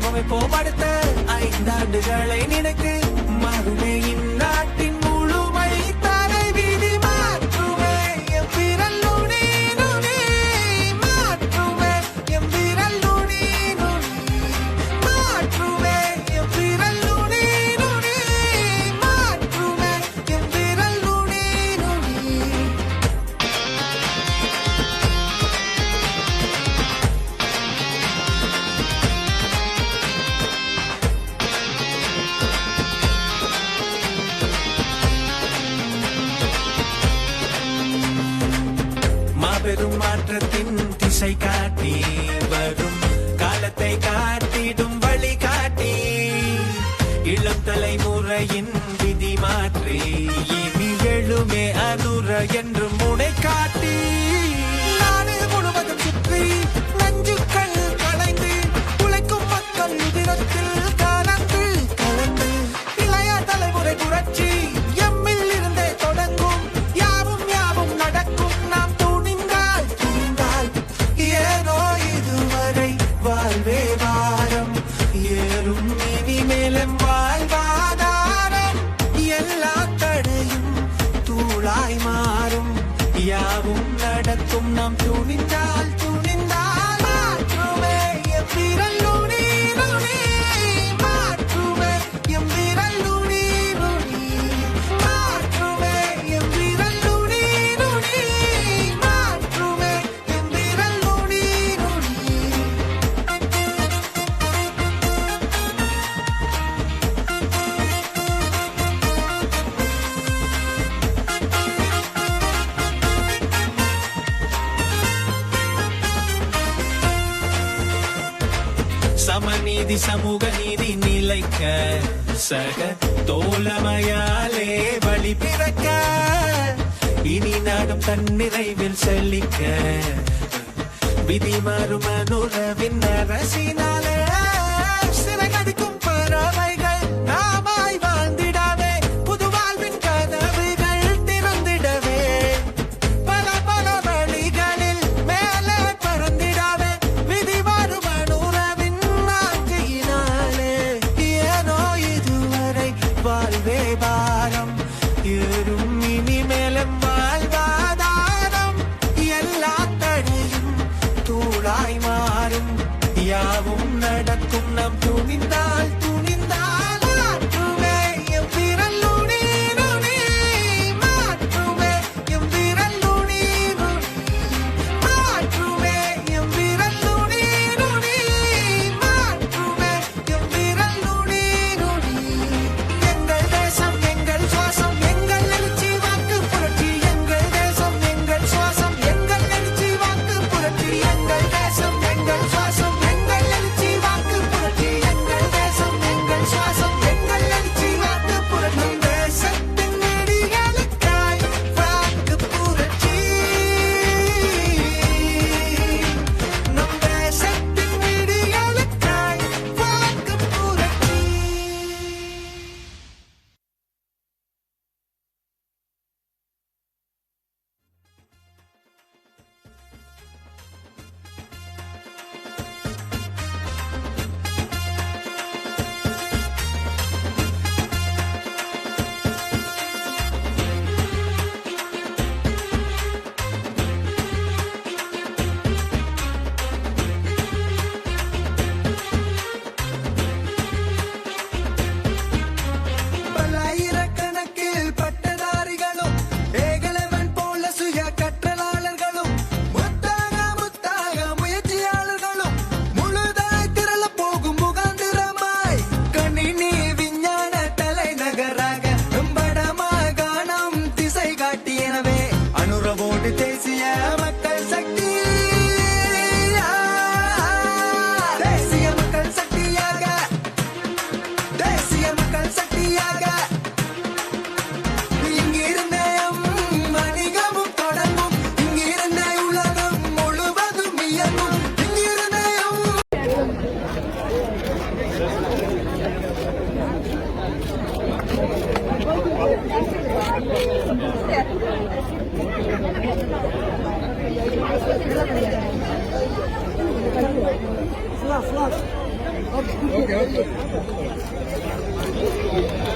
ஆரம்பமைப்போ படுத்த ஐந்தாண்டுகளை நினைத்து மறுமையும் பெரும் மாற்றத்தின் திசை காட்டி நீதி சமூக நீதி நிலைக்க சக தோழமையாலே வழி பிறக்க. இனி நாடும் தன்னிறைவில் செழிக்க. விதி மாறும் அனுரவின் அரசினாலே சிறகடிக்கும் பறவைகள். pintar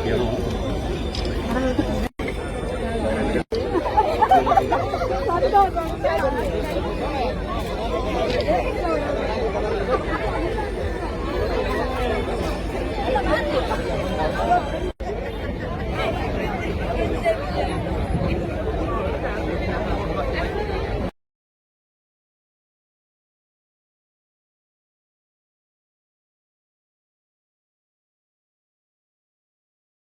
别了。